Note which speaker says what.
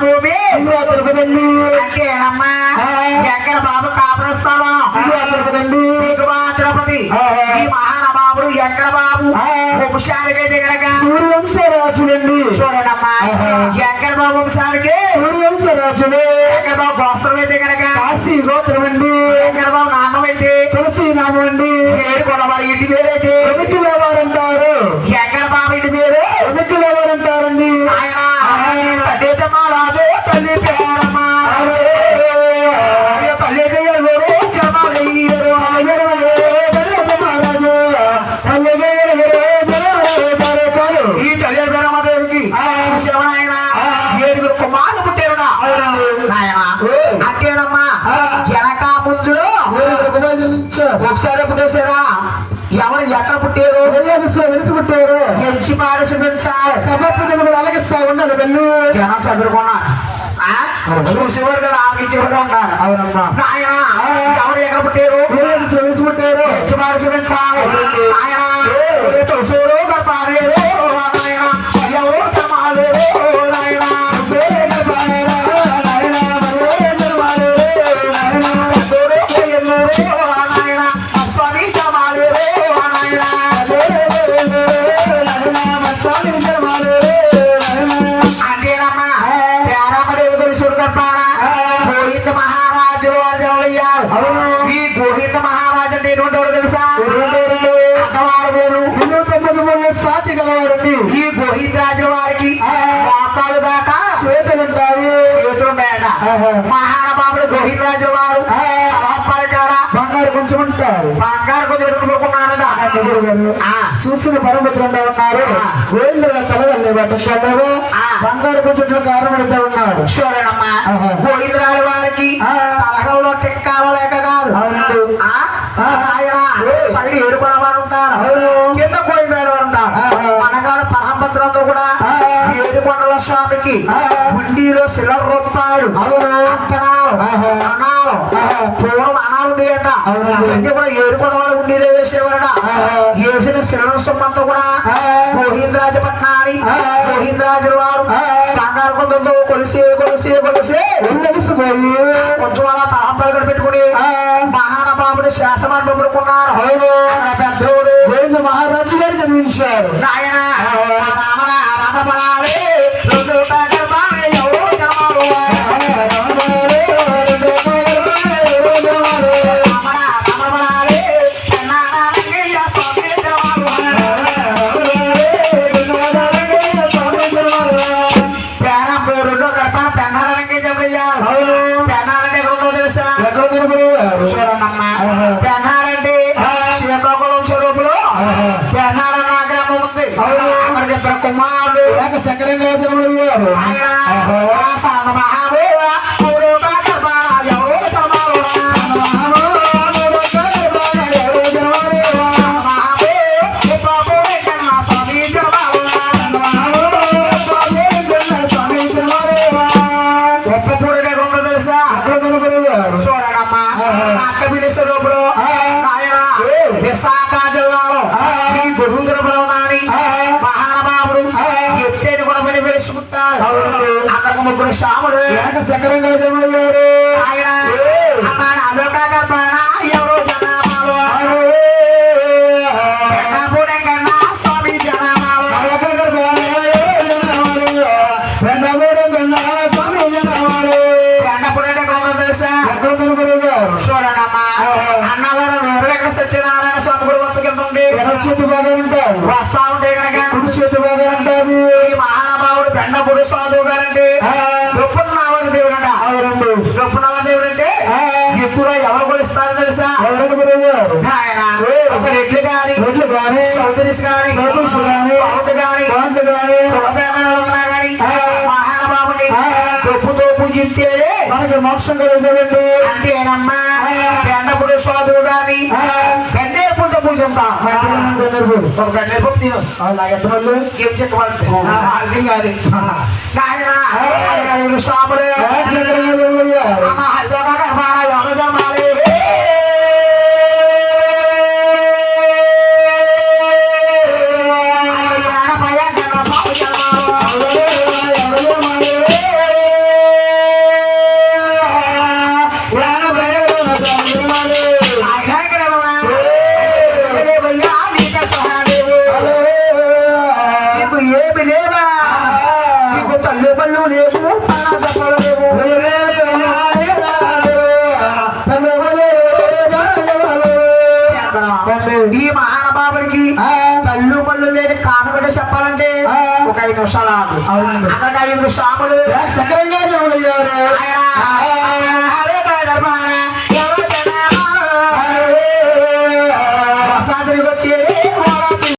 Speaker 1: భూమి.
Speaker 2: తిరుపతండి
Speaker 1: ఎక్కడ బాబు కాపుర స్థలం తిరుపతండి తిరుపతి
Speaker 2: ఈ మహానబాబుడు
Speaker 1: ఎక్కడ బాబు. వంశానికే దగ్గరక
Speaker 2: సూర్యంశ రాజులండి
Speaker 1: చూడమ్మా ఎక్కడ బాబు వంశానికి.
Speaker 2: సూర్యంశ రాజులే
Speaker 1: ఎక్కడ బాబు గోత్రం అయితే కనుక కాశీ గోత్రం అండి ఎక్కడ బాబు నామం
Speaker 2: అయితే
Speaker 1: తులసి నామం అండి ఏడు కొలవారు ఇంటి పేరైతే. ఎనిమిది అంతేనమ్మా. వెనక ముందులో ఒకసారి పుట్టేశారా ఎవరు ఎక్కడ పుట్టారు?
Speaker 2: వెలుసుకుంటారు
Speaker 1: ఎంచి పాడసి పెంచాలి
Speaker 2: సభ ప్రజలు కూడా అలగిస్తా ఉండదు వెళ్ళి
Speaker 1: జనం చదువుకున్నారు? చూసేవారు కదా ఆలోచించేవారు ఉంటారు
Speaker 2: అవునమ్మా.
Speaker 1: నాయన ఎవరు ఎక్కడ పుట్టారు?
Speaker 2: వెలుసుకుంటారు
Speaker 1: ఎంచి పాడసి పెంచాలి వారు అయ్యారు ఈ గోవింద మహారాజు అంటే ఎటువంటి తెలుసా
Speaker 2: సాతి గలవారండి.
Speaker 1: ఈ గోవిందరాజు వారికి మోకాలు దాకా
Speaker 2: చేతులుంటాయి
Speaker 1: చేతులున్నాయట
Speaker 2: ఆహా.
Speaker 1: మహానుభావుడు గోవిందరాజు వారు
Speaker 2: బంగారు కొంచెం ఉంటారు
Speaker 1: బంగారు
Speaker 2: గారు
Speaker 1: ఆ,
Speaker 2: చూసిన పరమపుత్రుడు ఉన్నారు. గోవిందుడు తలదల్లే పట్టుకోలేవు. బంగారు కొంచెం కారణపడితే ఉన్నాడు
Speaker 1: చూడండమ్మా
Speaker 2: ఆహా.
Speaker 1: గోవిందరాజు వారికి
Speaker 2: ఆ.
Speaker 1: ఉండిలో సిల్లర రూపాయలు
Speaker 2: ఆహా.
Speaker 1: అనాలు. పూర్వం అనాలు ఉండేట
Speaker 2: అవునండి.
Speaker 1: ఇవన్నీ కూడా ఏడు కొండల ఉండిలో వేసేవారట. వేసిన సిల్లర సొమ్మంతా కూడా
Speaker 2: ఆ.
Speaker 1: గోవిందరాజు వారు. బంగారు కొందరితో కొలిసి కొలిసి కొలిసి. కొంచెం అలా తలంపాలు పెట్టుకుని
Speaker 2: ఆ.
Speaker 1: మహానుభావుడు శాసనాన్ని పెట్టుకున్నారు పెద్దోడు
Speaker 2: మహారాజు గారు జన్మించారు.
Speaker 1: నాయన రామణ రామపడాలి కుమారులు
Speaker 2: లేక సకరంగా జన్మలయ్యారు అవును.
Speaker 1: అక్కడ ముగ్గురు శాముడు
Speaker 2: సకరంగా జన్మలయ్యారు
Speaker 1: ఆయన అలోక గర్భాన ఎవరు చూడనమ్మా. అన్నవరం వెంకట సత్యనారాయణ స్వామి గుడి వద్దకు వెళ్తుండే వస్తా ఉంటే కనుక ఈ మహానుభావుడు బెండపుడు సాధువు గారంటే గొప్పనావని దేవుడు అంట గొప్పనావని దేవుడు అంటే. ఎక్కువ ఎవరు కొలిస్తారో తెలుసా? ఆయన ఒక రెడ్లు గాని చౌదరిస్ గాని
Speaker 2: చౌదరీస్ గాని,
Speaker 1: పౌండ్ గాని ఉన్నా గాని
Speaker 2: ఆ.
Speaker 1: మహానుభావుని
Speaker 2: ఆ.
Speaker 1: దొప్పుతో పూజించేదే
Speaker 2: మనకి మోక్షం కలుగుతుందండి.
Speaker 1: అంతేనమ్మా.
Speaker 2: ఆ.
Speaker 1: బెండపుడు సాధువు గాని తిను
Speaker 2: ఎంతమంది
Speaker 1: ఏం నలుగురు అక్కడ సాములు
Speaker 2: సక్రంగా చెవులయ్యారు
Speaker 1: ఆయన